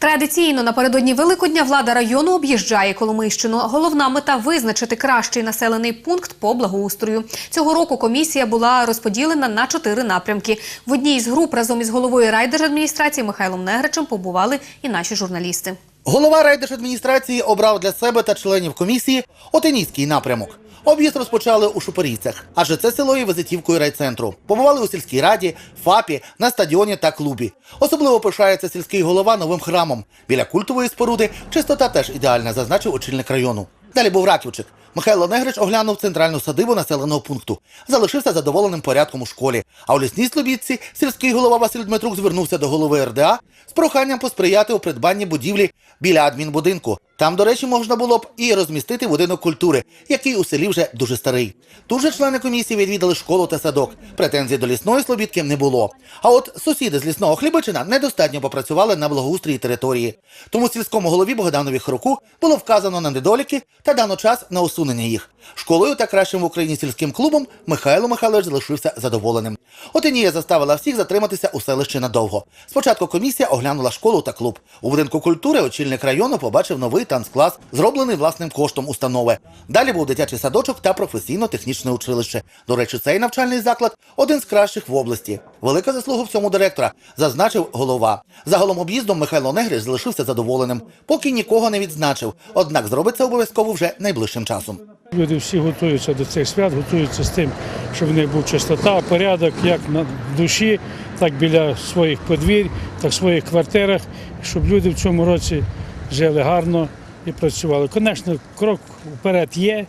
Традиційно напередодні Великодня влада району об'їжджає Коломийщину. Головна мета визначити кращий населений пункт по благоустрою. Цього року комісія була розподілена на чотири напрямки. В одній з груп разом із головою райдержадміністрації Михайлом Негричем побували і наші журналісти. Голова райдержадміністрації обрав для себе та членів комісії Отинійський напрямок. Об'їзд розпочали у Шупорійцях, адже це село є визитівкою райцентру. Побували у сільській раді, ФАПі, на стадіоні та клубі. Особливо пишається сільський голова новим храмом. Біля культової споруди чистота теж ідеальна, зазначив очільник району. Далі був Раківчик. Михайло Негрич оглянув центральну садибу населеного пункту. Залишився задоволеним порядком у школі. А у лісній Слобідці сільський голова Василь Дмитрук звернувся до голови РДА з проханням посприяти у придбанні будівлі біля адмінбудинку. Там, до речі, можна було б і розмістити будинок культури, який у селі вже дуже старий. Тут же члени комісії відвідали школу та садок. Претензій до лісної слобідки не було. А от сусіди з лісного Хлібичина недостатньо попрацювали на благоустрії території. Тому сільському голові Богданові Хроку було вказано на недоліки та дано час на усунення їх. Школою та кращим в Україні сільським клубом Михайло Михайлович залишився задоволеним. От і Нія заставила всіх затриматися у селищі надовго. Спочатку комісія оглянула школу та клуб. У будинку культури очільник району побачив новий танцклас, зроблений власним коштом установи. Далі був дитячий садочок та професійно-технічне училище. До речі, цей навчальний заклад один з кращих в області. Велика заслуга в цьому директора, зазначив голова. Загалом об'їздом Михайло Негрич залишився задоволеним, поки нікого не відзначив. Однак зробить це обов'язково вже найближчим часом. Люди всі готуються до цих свят, готуються з тим, щоб в них був чистота, порядок, як на душі, так біля своїх подвір'я, так в своїх квартирах, щоб люди в цьому році жили гарно і працювали. Звісно, крок вперед є,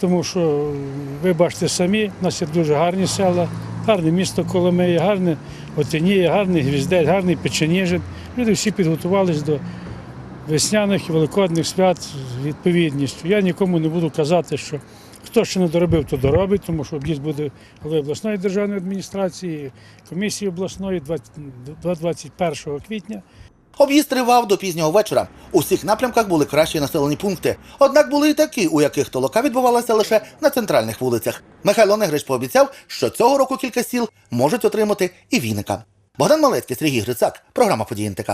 тому що ви бачите самі, у нас є дуже гарні села, гарне місто Коломиї, гарне Отиніє, гарний Гвіздель, гарний Печеніжин. Люди всі підготувалися до весняних і великодних свят з відповідністю. Я нікому не буду казати, що хто ще не доробив, то доробить, тому що об'їзд буде голови обласної державної адміністрації, комісії обласної 21 квітня. Об'їзд тривав до пізнього вечора. У всіх напрямках були кращі населені пункти. Однак були і такі, у яких толока відбувалася лише на центральних вулицях. Михайло Негрич пообіцяв, що цього року кілька сіл можуть отримати і віника. Богдан Малецький, Сергій Грицак, програма «Події НТК».